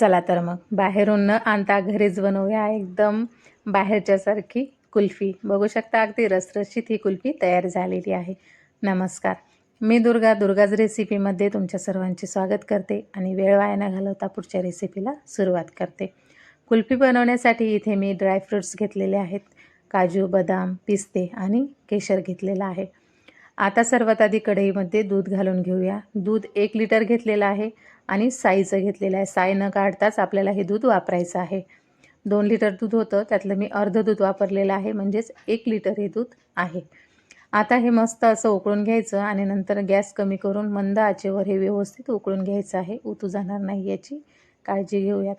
चला तर मग बाहेरून न आणता घरीच बनवूया एकदम बाहेरच्यासारखी कुल्फी. बघू शकता अगदी रसरशीत ही कुल्फी तयार झालेली आहे. नमस्कार. मी दुर्गा दुर्गाज रेसिपीमध्ये तुमच्या सर्वांचे स्वागत करते आणि वेळ वाया न घालवता पुढच्या रेसिपीला सुरुवात करते. कुल्फी बनवण्यासाठी इथे मी ड्रायफ्रुट्स घेतलेले आहेत. काजू बदाम पिस्ते आणि केशर घेतलेलं आहे. आता सर्वात आधी कढईमध्ये दूध घालून घेऊया. दूध एक लिटर घेतलेलं आहे आणि साईचं घेतलेलं आहे. साई न काढताच आपल्याला हे दूध वापरायचं आहे. दोन लिटर दूध होतं त्यातलं मी अर्ध दूध वापरलेलं आहे म्हणजेच एक लिटर हे दूध आहे. आता हे मस्त असं उकळून घ्यायचं आणि नंतर गॅस कमी करून मंद आचेवर हे व्यवस्थित उकळून घ्यायचं आहे. उतू जाणार नाही याची काळजी घेऊयात.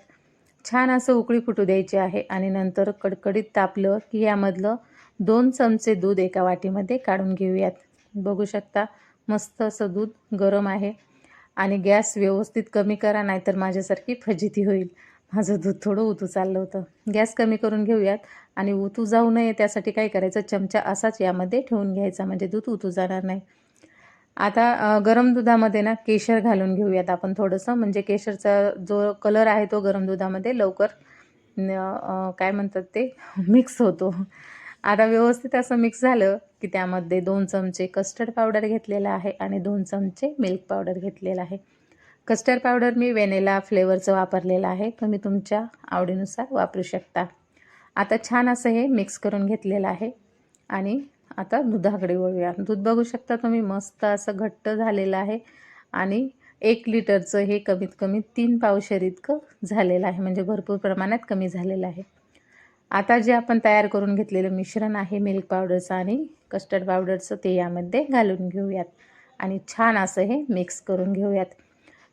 छान असं उकळी फुटू द्यायची आहे आणि नंतर कडकडीत तापलं की यामधलं दोन चमचे दूध एका वाटीमध्ये काढून घेऊयात. बघू शकता. मस्त असं दूध गरम आहे. आणि गॅस व्यवस्थित कमी करा नाहीतर माझ्यासारखी फजिती होईल. माझं दूध थोडं उतू चाललं होतं. गॅस कमी करून घेऊयात. आणि उतू जाऊ नये त्यासाठी काय करायचं? चमचा असाच यामध्ये ठेवून घ्यायचा म्हणजे दूध उतू जाणार नाही. आता गरम दुधामध्ये ना केशर घालून घेऊयात आपण थोडंसं. म्हणजे केशरचा जो कलर आहे तो गरम दुधामध्ये लवकर काय म्हणतात ते? मिक्स होतो. आता व्यवस्थित असं मिक्स झालं की त्यामध्ये दोन चमचे कस्टर्ड पावडर घेतलेला आहे आणि दोन चमचे मिल्क पावडर घेतलेला आहे. कस्टर्ड पावडर मी वेनेला फ्लेवरचं वापरलेलं आहे. तुम्ही तुमच्या आवडीनुसार वापरू शकता. आता छान असं हे मिक्स करून घेतलेलं आहे. आणि आता दुधाकडे वळूया. दूध बघू शकता तुम्ही मस्त असं घट्ट झालेलं आहे. आणि एक लिटरचं हे कमीत कमी तीन पावशेर इतकं झालेलं आहे. म्हणजे भरपूर प्रमाणात कमी झालेलं आहे. आता जे आपण तयार करून घेतलेलं मिश्रण आहे मिल्क पावडरचं आणि कस्टर्ड पावडरचं ते यामध्ये घालून घेऊयात. आणि छान असं हे मिक्स करून घेऊयात.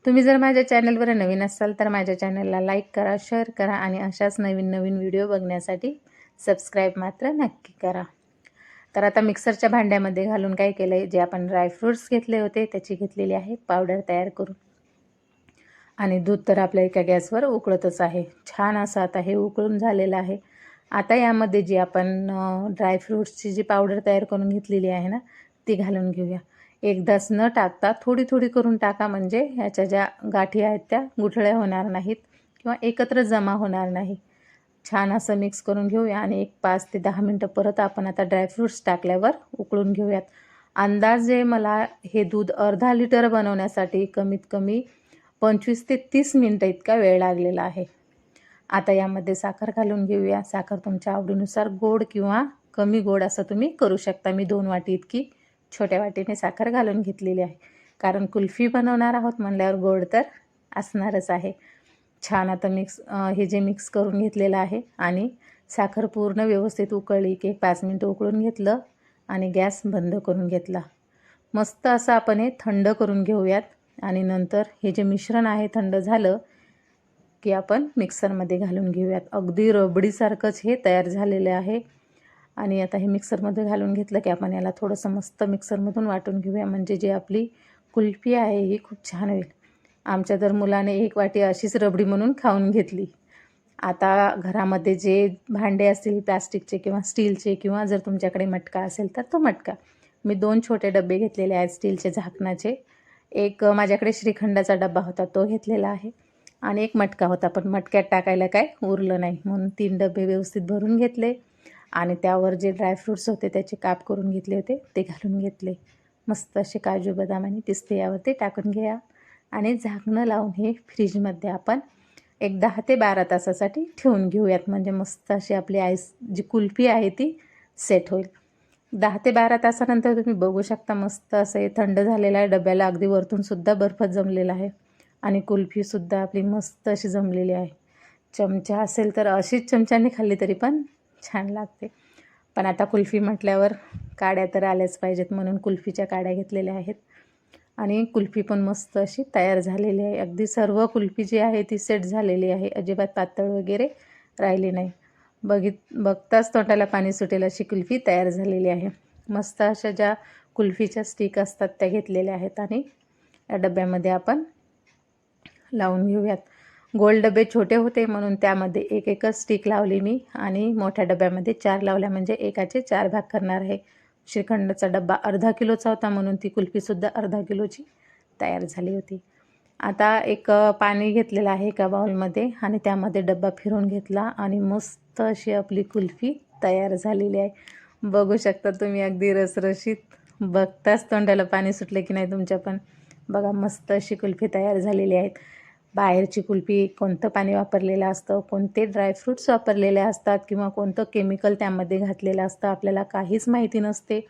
तुम्ही जर माझ्या चॅनलवर नवीन असाल तर माझ्या चॅनलला लाईक करा शेअर करा आणि अशाच नवीन नवीन व्हिडिओ बघण्यासाठी सबस्क्राईब मात्र नक्की करा. तर आता मिक्सरच्या भांड्यामध्ये घालून काय केलं आहे जे आपण ड्रायफ्रूट्स घेतले होते त्याची घेतलेली आहे पावडर तयार करून. आणि दूध तर आपल्या एका गॅसवर उकळतच आहे. छान असं आता हे उकळून झालेलं आहे. आता यामध्ये जी आपण ड्रायफ्रूट्सची जी पावडर तयार करून घेतलेली आहे ना ती घालून घेऊया. एकदाच न टाकता थोडी थोडी करून टाका म्हणजे ह्याच्या ज्या गाठी आहेत त्या गुठळ्या होणार नाहीत किंवा एकत्र जमा होणार नाही. छान असं मिक्स करून घेऊया आणि एक पाच ते दहा मिनटं परत आपण आता ड्रायफ्रूट्स टाकल्यावर उकळून घेऊयात. अंदाजे मला हे दूध अर्धा लिटर बनवण्यासाठी कमीत कमी पंचवीस ते तीस मिनटं इतका वेळ लागलेला आहे. आता यामध्ये साखर घालून घेऊया. साखर तुमच्या आवडीनुसार गोड किंवा कमी गोड असं तुम्ही करू शकता. मी दोन वाटी इतकी छोट्या वाटीने साखर घालून घेतलेली आहे. कारण कुल्फी बनवणार आहोत म्हणल्यावर गोड तर असणारच आहे. छान आता मिक्स हे जे मिक्स करून घेतलेलं आहे आणि साखर पूर्ण व्यवस्थित उकळली की पाच मिनटं उकळून घेतलं आणि गॅस बंद करून घेतला. मस्त असं आपण हे थंड करून घेऊयात आणि नंतर हे जे मिश्रण आहे थंड झालं की आपण मिक्सरमध्ये घालून घेऊयात. अगदी रबडीसारखंच हे तयार झालेलं आहे. आणि आता हे मिक्सरमध्ये घालून घेतलं की आपण याला थोडंसं मस्त मिक्सरमधून वाटून घेऊया. म्हणजे जी आपली कुल्फी आहे ही खूप छान होईल. आमच्या तर मुलाने एक वाटी अशीच रबडी म्हणून खाऊन घेतली. आता घरामध्ये जे भांडे असतील प्लॅस्टिकचे किंवा स्टीलचे किंवा जर तुमच्याकडे मटका असेल तर तो मटका. मी दोन छोटे डबे घेतलेले आहेत स्टीलचे झाकणाचे. एक माझ्याकडे श्रीखंडाचा डबा होता तो घेतलेला आहे. आणि एक मटका होता पण मटक्यात टाकायला काय उरलं नाही. म्हणून तीन डबे व्यवस्थित भरून घेतले आणि त्यावर जे ड्रायफ्रूट्स होते त्याचे काप करून घेतले होते ते घालून घेतले. मस्त असे काजू बदाम आणि पिस्ते यावरती टाकून घ्या. आणि झाकणं लावून हे फ्रीजमध्ये आपण एक दहा ते बारा तासासाठी ठेवून घेऊयात. म्हणजे मस्त अशी आपली आईस जी कुल्फी आहे ती सेट होईल. दहा ते बारा तासानंतर तुम्ही बघू शकता मस्त असं हे थंड झालेलं आहे. डब्याला अगदी वरतूनसुद्धा बर्फ जमलेला आहे. आणि कुल्फीसुद्धा आपली मस्त अशी जमलेली आहे. चमचा असेल तर अशीच चमच्याने खाल्ली तरी पण छान लागते. पण आता कुल्फी म्हटल्यावर काड्या तर आल्याच पाहिजेत म्हणून कुल्फीच्या काड्या घेतलेल्या आहेत. आणि कुल्फी पण मस्त अशी तयार झालेली आहे. अगदी सर्व कुल्फी जी आहे ती सेट झालेली आहे. अजिबात पातळ वगैरे राहिली नाही. बघित बघताच तोंडाला पाणी सुटेल अशी कुल्फी तयार झालेली आहे. मस्त अशा ज्या कुल्फीच्या स्टिक असतात त्या घेतलेल्या आहेत आणि या डब्यामध्ये आपण लावून घेऊयात. गोल डबे छोटे होते म्हणून त्यामध्ये एक एकच स्टिक लावली मी आणि मोठ्या डब्यामध्ये चार लावल्या. म्हणजे एकाचे चार भाग करणार आहे. श्रीखंडचा डब्बा अर्धा किलोचा होता म्हणून ती कुल्फीसुद्धा अर्धा किलोची तयार झाली होती. आता एक पाणी घेतलेलं आहे एका बाउलमध्ये आणि त्यामध्ये डब्बा फिरून घेतला आणि मस्त अशी आपली कुल्फी तयार झालेली आहे. बघू शकता तुम्ही अगदी रसरशीत. बघताच तोंडाला पाणी सुटले की नाही तुमच्या पण. बघा मस्त अशी कुल्फी तयार झालेली आहेत. बाहेरची कुल्फी कोणतं पाणी वापरलेलं असतं कोणते ड्रायफ्रूट्स वापरलेले असतात किंवा कोणतं केमिकल त्यामध्ये घातलेलं असतं आपल्याला काहीच माहिती नसते.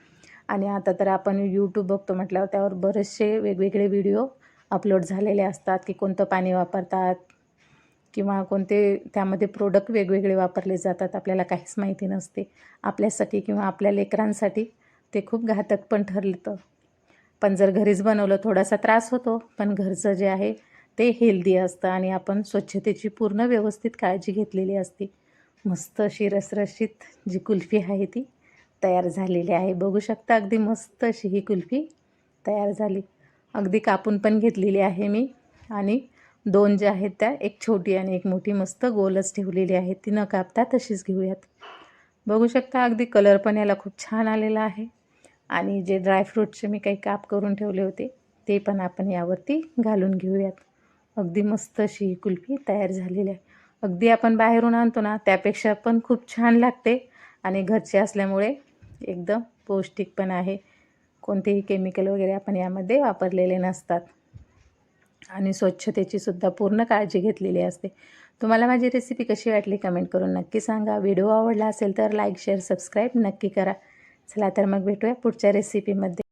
आणि आता तर आपण यूट्यूब बघतो म्हटल्यावर त्यावर बरेचसे वेगवेगळे व्हिडिओ अपलोड झालेले असतात की कोणतं पाणी वापरतात किंवा कोणते त्यामध्ये प्रोडक्ट वेगवेगळे वापरले जातात आपल्याला काहीच माहिती नसते. आपल्यासाठी किंवा आपल्या लेकरांसाठी ते खूप घातक पण ठरतं. पण जर घरीच बनवलं थोडासा त्रास होतो. पण घरचं जे आहे ते हेल्दी असतं आणि आपण स्वच्छतेची पूर्ण व्यवस्थित काळजी घेतलेली असते. मस्त अशी रसरशीत जी कुल्फी आहे ती तयार झालेली आहे. बघू शकता अगदी मस्त अशी ही कुल्फी तयार झाली. अगदी कापून पण घेतलेली आहे मी आणि दोन ज्या आहेत त्या एक छोटी आणि एक मोठी मस्त गोलच ठेवलेली आहे ती न कापता तशीच घेऊयात. बघू शकता अगदी कलर पण याला खूप छान आलेला आहे. आणि जे ड्रायफ्रूटचे मी काही काप करून ठेवले होते ते पण आपण यावरती घालून घेऊयात. अगदी मस्त अशी ही कुल्फी तयार झालेली आहे. अगदी आपण बाहेरून आणतो ना त्यापेक्षा पण खूप छान लागते आणि घरचे असल्यामुळे एकदम पौष्टिक पण आहे. कोणतेही केमिकल वगैरे आपण यामध्ये वापरलेले नसतात. आणि स्वच्छतेची सुद्धा पूर्ण काळजी घेतलेली असते. तुम्हाला माझी रेसिपी कशी वाटली कमेंट करून नक्की सांगा. व्हिडिओ आवडला असेल तर लाईक शेअर सबस्क्राईब नक्की करा. चला तर मग भेटूया पुढच्या रेसिपीमध्ये